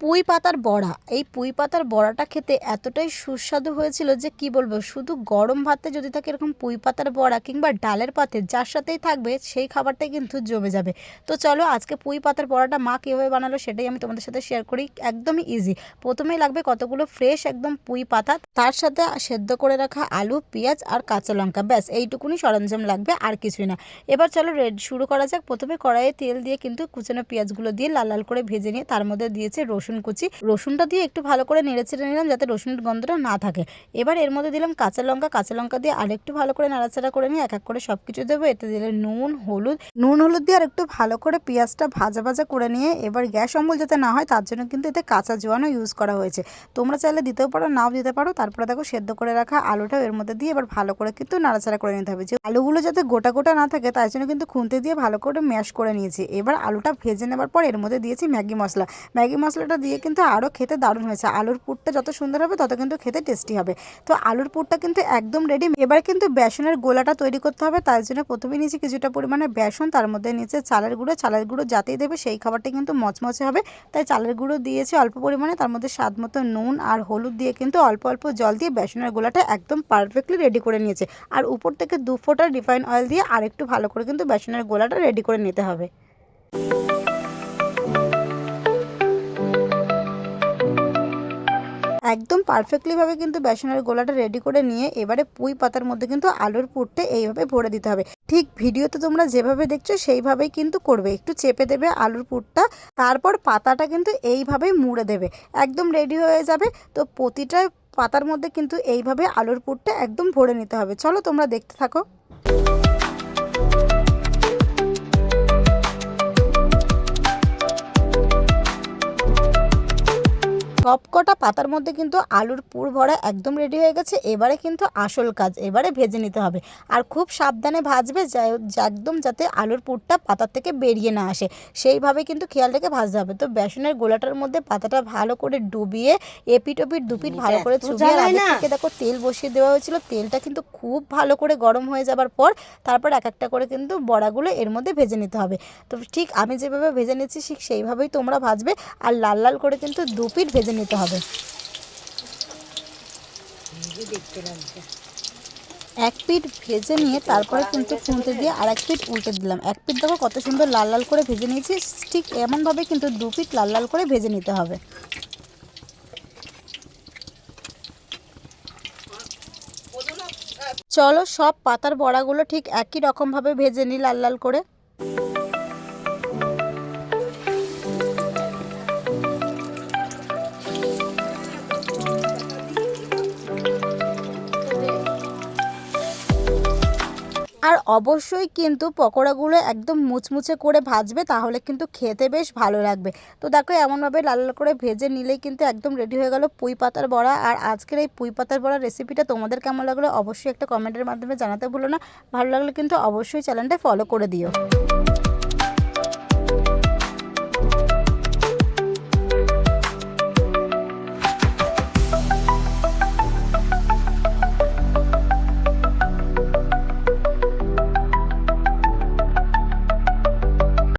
পুঁই পাতার বড়া। এই পুঁই পাতার বড়াটা খেতে এতটাই সুস্বাদু হয়েছিল যে কি বলব, শুধু গরম ভাতে যদি থাকে এরকম পুঁই পাতার বড়া কিংবা ডালের পাতে যার সাথেই থাকবে সেই খাবারটাই কিন্তু জমে যাবে। তো চলো আজকে পুঁই পাতার বড়াটা মা কীভাবে বানালো সেটাই আমি তোমাদের সাথে শেয়ার করি একদমই ইজি প্রথমেই লাগবে কতগুলো ফ্রেশ একদম পুঁই পাতা তার সাথে সেদ্ধ করে রাখা আলু, পেঁয়াজ আর কাঁচা লঙ্কা। ব্যাস, এইটুকুনি সরঞ্জাম লাগবে, আর কিছুই না। এবার চলো রেড শুরু করা যাক। প্রথমে কড়াইয়ে তেল দিয়ে কিন্তু কুচানো পেঁয়াজগুলো দিয়ে লাল লাল করে ভেজে নিয়ে তার মধ্যে দিয়েছে রসুন কুচি। রসুনটা দিয়ে একটু ভালো করে নেড়ে ছেড়ে নিলাম যাতে রসুনের গন্ধটা না থাকে। এবার এর মধ্যে দিলাম কাঁচা লঙ্কা। কাঁচা লঙ্কা দিয়ে আরেকটু ভালো করে নাড়াচাড়া করে নিয়ে এক এক করে সব কিছু দেবো। এতে দিলে নুন, হলুদ। নুন, হলুদ দিয়ে আর একটু ভালো করে পেঁয়াজটা ভাজা ভাজা করে নিয়ে এবার গ্যাস অম্বল যাতে না হয় তার জন্য কিন্তু এতে কাঁচা জোয়ানও ইউজ করা হয়েছে। তোমরা চাইলে দিতেও পারো, নাও দিতে পারো। তারপরে দেখো সেদ্ধ করে রাখা আলুটাও এর মধ্যে দিয়ে এবার ভালো করে কিন্তু নাড়াচাড়া করে নিতে হবে। যে আলুগুলো যাতে গোটা গোটা না থাকে তার জন্য কিন্তু খুন্তি দিয়ে ভালো করে ম্যাশ করে নিয়েছি। এবার আলুটা ভেজে নেবার পর এর মধ্যে দিয়েছি ম্যাগি মশলা। ম্যাগি মশলাটা দিয়ে কিন্তু আরও খেতে দারুণ হয়েছে। আলুর পুরটা যত সুন্দর হবে, তত কিন্তু খেতে টেস্টি হবে। তো আলুর পুরটা কিন্তু একদম রেডি এবার কিন্তু বেসনের গোলাটা তৈরি করতে হবে, তার জন্য প্রথমে নিয়েছি কিছুটা পরিমাণে বেসন, তার মধ্যে নিচে চালের গুঁড়ো। চালের গুঁড়ো যাতেই দেবে, সেই খাবারটা কিন্তু মচমচে হবে। তাই চালের গুঁড়ো দিয়েছি অল্প পরিমাণে, তার মধ্যে স্বাদ মতো নুন আর হলুদ দিয়ে কিন্তু অল্প অল্প জল দিয়ে বেসনের গোলাটা একদম পারফেক্টলি রেডি করে নিয়েছে। আর উপর থেকে দু ফোঁটা রিফাইন অয়েল দিয়ে আরেকটু ভালো করে কিন্তু বেসনের গোলাটা রেডি করে নিতে হবে। একদম পারফেক্টলিভাবে কিন্তু বেসনের গোলাটা রেডি করে নিয়ে এবারে পুঁই পাতার মধ্যে কিন্তু আলুর পুরটা এইভাবে ভরে দিতে হবে। ঠিক ভিডিওতে তোমরা যেভাবে দেখছ সেইভাবেই কিন্তু করবে। একটু চেপে দেবে আলুর পুরটা, তারপর পাতাটা কিন্তু এইভাবেই মুড়ে দেবে। একদম রেডি হয়ে যাবে। তো প্রতিটা পাতার মধ্যে কিন্তু এইভাবে আলুর পুরটা একদম ভরে নিতে হবে। চলো তোমরা দেখতে থাকো। সবকটা পাতার মধ্যে কিন্তু আলুর পুর ভরা একদম রেডি হয়ে গেছে। এবারে কিন্তু আসল কাজ এবারে ভেজে নিতে হবে। আর খুব সাবধানে ভাজবে যা- একদম যাতে আলুর পুরটা পাতার থেকে বেরিয়ে না আসে। সেইভাবে কিন্তু খেয়াল রেখে ভাজতে হবে। তো বেসনের গোলাটার মধ্যে পাতাটা ভালো করে ডুবিয়ে এপিট ওপিট দুপিট ভালো করে চুবিয়ে আগে থেকে দেখো তেল বসিয়ে দেওয়া হয়েছিল। তেলটা কিন্তু খুব ভালো করে গরম হয়ে যাবার পর তারপর এক একটা করে কিন্তু বড়াগুলো এর মধ্যে ভেজে নিতে হবে। তো ঠিক আমি যেভাবে ভেজে নিচ্ছি ঠিক সেইভাবেই তোমরা ভাজবে। আর লাল লাল করে কিন্তু দুপিট ভেজে নিতে হবে। এক পিঠ ভেজে নিয়ে তারপরে কিন্তু খুঁতে দিয়ে আর এক পিঠ উল্টে দিলাম। এক পিঠ দেখো কত সুন্দর লাল লাল করে ভেজে নিয়েছি। ঠিক এমনভাবে কিন্তু দু পিঠ লাল লাল করে ভেজে নিতে হবে। চলো সব পাতার বড়াগুলো ঠিক একই রকমভাবে ভেজে নিই লাল লাল করে। আর অবশ্যই কিন্তু পকোড়াগুলো একদম মুচমুচে করে ভাজবে, তাহলে কিন্তু খেতে বেশ ভালো লাগবে। তো দেখো, এমনভাবে লাল লাল করে ভেজে নিলেই কিন্তু একদম রেডি হয়ে গেল পুঁই পাতার বড়া। আর আজকের এই পুঁই পাতার বড়া রেসিপিটা তোমাদের কেমন লাগল অবশ্যই একটা কমেন্টের মাধ্যমে জানাতে ভুলো না। ভালো লাগলে কিন্তু অবশ্যই চ্যানেলটা ফলো করে দিও।